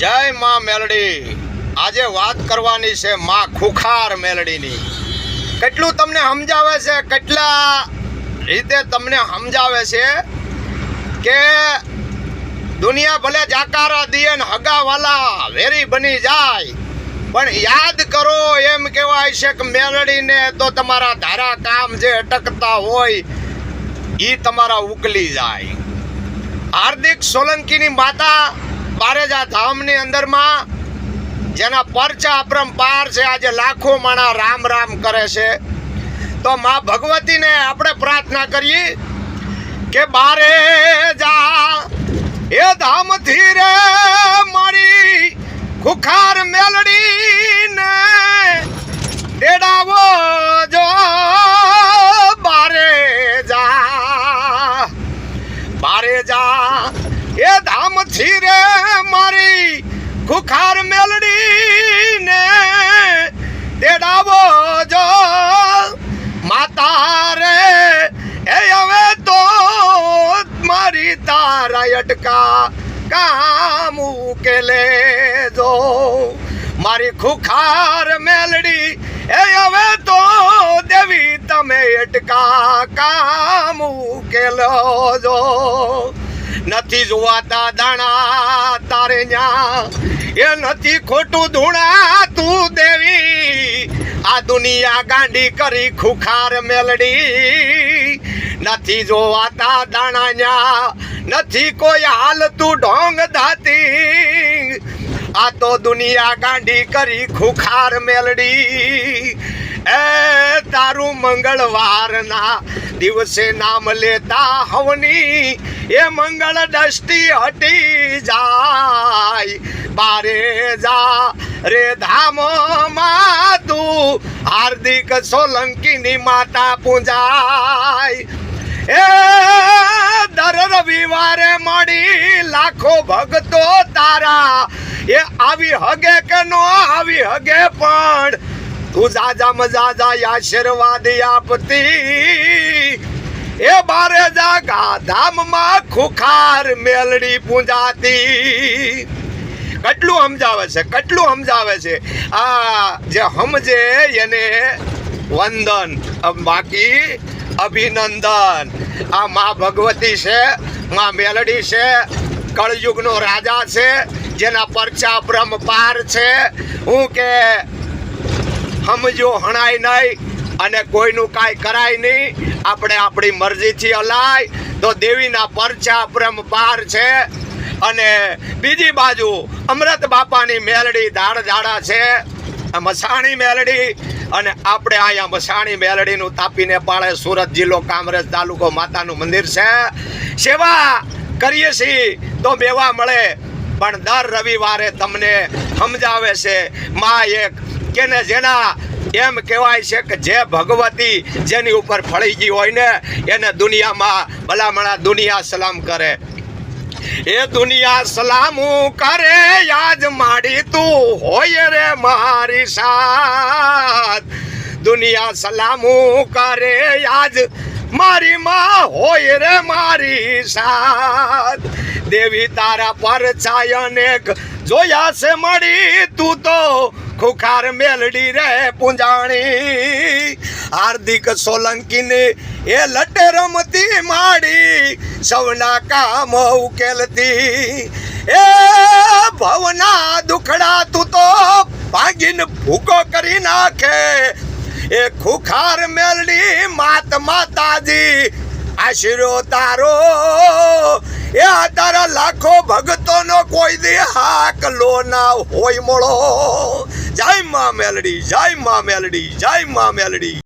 જય માં મેલડી. આજે વાત કરવાની છે માં ખુખાર મેલડીની. કેટલું તમને સમજાવે છે? કેટલા રીતે તમને સમજાવે છે કે દુનિયા ભલે જાકારા દીએ ને હગાવાલા, વેરી બની જાય, પણ યાદ કરો એમ કહેવાય છે કે મેલડીને તો તમારા ધારા કામ જે અટકતા હોય એ તમારા ઉકલી જાય. હાર્દિક સોલંકીની માતા બારેજા ધામની અંદરમાં જેના પરચા અપરંપાર છે, આજે લાખો માણા રામ રામ કરે છે. તો મા ભગવતીને આપણે પ્રાર્થના કરીએ કે બારે જા એ ધામથી રે મારી ખુખાર મેલડીને તેડાવો જો બારે જા બારે જા એ ધામથી રે મારી ખુખાર મેલડીને. તેડાવો જો માતા રે. એ હવે તો મારી તારા અટકા કામ ઉકેલે જો. મારી ખુખાર મેલડી, એ હવે તો દેવી તમે અટકા કામ ઉકેલો જો. નથી જોવાતા દાણા તારે એ નથી ખોટું ધૂણા તું દેવી. આ દુનિયા ગાંડી કરી ખુખાર મેલડી. નથી જોવાતા દાણા નથી કોઈ હાલ તું ઢોંગ ધાતી. આ તો દુનિયા ગાંડી કરી ખુખાર મેલડી. એ તારું મંગળવારના દિવસે નામ લેતા હવની, એ મંગળ દષ્ટિ હટી જાય. બારે જા રે ધામ તું હાર્દિક સોલંકીની માતા પૂજાય. એ દર રવિવારે મળી લાખો ભક્તો તારા. એ આવી હગે કે નો આવી હગે પણ તું જાજા મજાજા આશીર્વાદ આપતી. એ બારે જાગા ધામમાં ખુખાર મેલડી પૂંજાતી. કેટલું સમજાવે છે, કેટલું સમજાવે છે? આ જે સમજે એને વંદન. બાકી અભિનંદન. આ મા ભગવતી છે, મા મેલડી છે, કળયુગનો રાજા છે, જેના પરચા બ્રહ્મ પાર છે. હું કે સમજો હણાય નહીં અને કોઈનું કાંઈ કરાય નહીં. આપણે આપણી મરજીથી હલાય. તો દેવીના પરચા પ્રેમ પાર છે. અને બીજી બાજુ અમૃત બાપાની મેલડી દાડ દાડા છે મસાણી મેલડી અને આપણે અહીંયા મસાણી મેલડીનું તાપીને પાળે સુરત જિલ્લો કામરેજ તાલુકો માતાનું મંદિર છે. સેવા કરીએ છીએ તો મેવા મળે. પણ દર રવિવારે તમને સમજાવે છે, મા એક કે જેના એમ કહેવાય છે કે જે ભગવતી જેની ઉપર ફળી ગઈ હોય ને, એને દુનિયામાં ભલામણા દુનિયા સલામ કરે. એ દુનિયા સલામું કરે, યાદ માડી તું હોય રે મારી સાથ. દુનિયા સલામું કરે, યાદ મારી માં હોય રે મારી સાથ. દેવી તારા પર છાયનેક જોયા છે મળી તું તો ખુખાર મેલડી રે પૂંજાણી. હાર્દિક સોલંકીને એ લટે રમતી માડી. સૌના કામ ઉકેલતી. એ ભવના દુખડા તું તો ભાગીને ભૂકો કરી નાખે. એ ખુખાર મેલડી માત માતાજી, આશીરો તારો. એ આ તારા લાખો ભગતોનો કોઈ દે હાક લો ના હોય મળો. જય મા મેલડી જય મા મેલડી જય મા મેલડી.